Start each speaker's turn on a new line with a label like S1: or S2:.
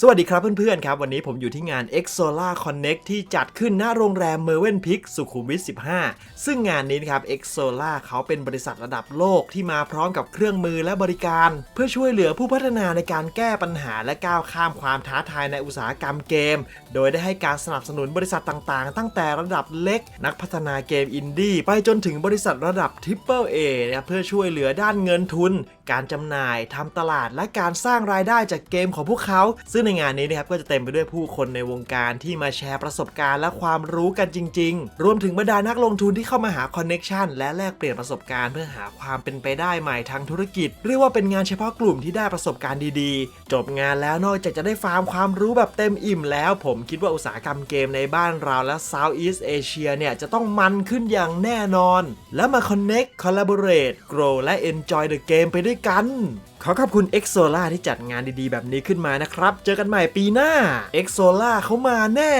S1: สวัสดีครับเพื่อนๆครับ วันนี้ผมอยู่ที่งาน x s o l a Connect ที่จัดขึ้นหน้าโรงแรมเมอร์เวนพิกสุขุมวิท 15 ซึ่งงานนี้นะครับ x s o l a เขาเป็นบริษัทระดับโลกที่มาพร้อมกับเครื่องมือและบริการ เพื่อช่วยเหลือผู้พัฒนาในการแก้ปัญหาและก้าวข้ามความท้าทายในอุตสาหกรรมเกม โดยได้ให้การสนับสนุนบริษัทต่างๆ ตั้งแต่ระดับเล็ก นักพัฒนาเกมอินดี้ไปจนถึงบริษัทระดับ Triple A นะครับเพื่อช่วยเหลือด้านเงินทุน การจำหน่ายทำตลาดและการสร้างรายได้จากเกมของพวกเขาซึ่งในงานนี้นะครับก็จะเต็มไปด้วยผู้คนในวงการที่มาแชร์ประสบการณ์และความรู้กันจริง ๆ รวมถึงบรรดานักลงทุนที่เข้ามาหาคอนเน็ชันและแลกเปลี่ยนประสบการณ์เพื่อหาความเป็นไปได้ใหม่ทางธุรกิจ เรียกว่าเป็นงานเฉพาะกลุ่มที่ได้ประสบการณ์ดีๆ จบงานแล้วนอกจากจะได้ฟาร์มความรู้แบบเต็มอิ่มแล้ว ผมคิดว่าอุตสาหกรรมเกมในบ้านเราและ Southeast Asia เนี่ยจะต้องมันขึ้นอย่างแน่นอน แล้วมา Connect Collaborate Grow และ Enjoy the Game ไปด้วยกัน ขอขอบคุณ x o l a ที่จัดงานดีๆ แบบนี้ขึ้นมานะครับ เจอกันใหม่ปีหน้า x o l a เขามาแน่